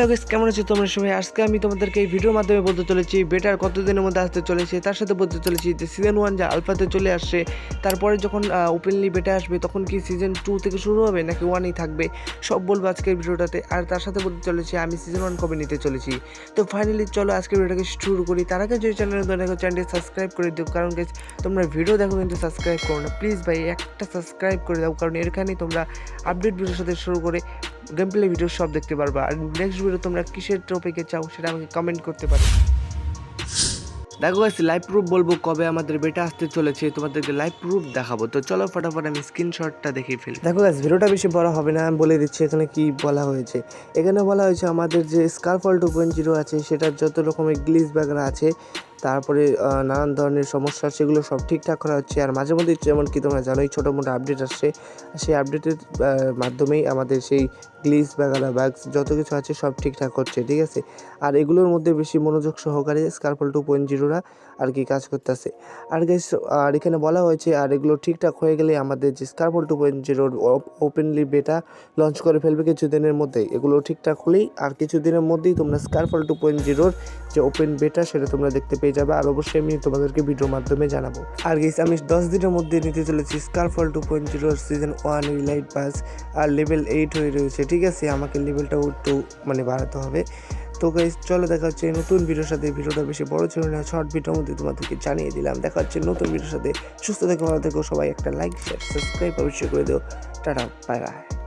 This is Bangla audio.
হ্যালো গাইস কেমন আছো তোমরা সবাই? আজকে আমি তোমাদেরকে এই ভিডিওর মাধ্যমে বলতে চলেছি বেটার কতদিনের মধ্যে আসতে চলেছে, তার সাথে বলতে চলেছি যে সিজন ওয়ান যা আলফাতে চলে আসছে, তারপরে যখন ওপেনলি বেটা আসবে, তখন কি সিজন টু থেকে শুরু হবে, নাকি ওয়ানই থাকবে? সব বলব আজকের ভিডিওটাতে আর তার সাথে বলতে চলেছি, আমি সিজন ওয়ান কবে নিতে চলেছি? তো ফাইনালি চলো আজকের ভিডিওটাকে শুরু করি। তার আগে যদি চ্যানেল দেখো চ্যানেলটি সাবস্ক্রাইব করে দিও। কারণ গাইস তোমরা ভিডিও দেখো কিন্তু সাবস্ক্রাইব করো না। প্লিজ ভাই, একটা সাবস্ক্রাইব করে দাও। কারণ এখানেই তোমরা আপডেট ভিডিওর সাথে শুরু করে গেম প্লে ভিডিও সব দেখতে পারবা। আর নেক্সট ভিডিও তোমরা কিসের টপিকে চাও সেটা আমাকে কমেন্ট করতে পারো। দেখো গাইস লাইভ প্রুফ বলব কবে আমাদের বেটা আসতে চলেছে, তোমাদেরকে লাইভ প্রুফ দেখাবো। তো চলো ফটাফট আমি স্ক্রিনশটটা দেখিয়ে ফেলি। দেখো গাইস ভিডিওটা বেশি বড় হবে না, আমি বলে দিচ্ছি এখানে কি বলা হয়েছে। এখানে বলা হয়েছে আমাদের যে স্কারফল টু পয়েন্ট জিরো আছে, সেটার যত রকমের গ্লিজ ব্যাগরা আছে তারপরে নানান ধরনের সমস্যা সেগুলো সব ঠিকঠাক করা হচ্ছে। আর মাঝে মধ্যে যেমন কি তোমরা জানোই, ছোটো মোটো আপডেট আসছে। সেই আপডেটের মাধ্যমেই আমাদের সেই গ্লিজ ব্যাগালা বাগস যত কিছু আছে সব ঠিকঠাক হচ্ছে, ঠিক আছে? আর এগুলোর মধ্যে বেশি মনোযোগ সহকারে স্কারফল টু পয়েন্ট জিরোরা আর কি কাজ করতেছে। আর গাইস আর এখানে বলা হয়েছে, আর এগুলো ঠিকঠাক হয়ে গেলে আমাদের যে স্কারফল টু পয়েন্ট জিরোর ওপেনলি বেটা লঞ্চ করে ফেলবে কিছুদিনের মধ্যেই। এগুলো ঠিকঠাক হলেই আর কিছুদিনের মধ্যেই তোমরা স্কারফল টু পয়েন্ট জিরোর যে ওপেন বেটা সেটা তোমরা দেখতে পেয়ে যাবে আর অবশ্যই আমি তোমাদেরকে ভিডিওর মাধ্যমে জানাব। আর গেস আমি দশ দিনের মধ্যে নিতে চলেছি Scarfall two point zero season one light pass আর লেভেল এইট হয়ে রয়েছে, ঠিক আছে? আমাকে লেভেলটাও একটু মানে বাড়াতে হবে। তো গাইস চলো দেখা হচ্ছে নতুন ভিডিওর সাথে। ভিডিওটা বেশি বড় ছিল না শর্ট ভিডিওর মধ্যে তোমাদেরকে জানিয়ে দিলাম। দেখা হচ্ছে নতুন ভিডিওর সাথে। সুস্থ থেকো, ভালো থেকো, সবাই একটা লাইক শেয়ার সাবস্ক্রাইব অবশ্যই করে দিও। Tata bye bye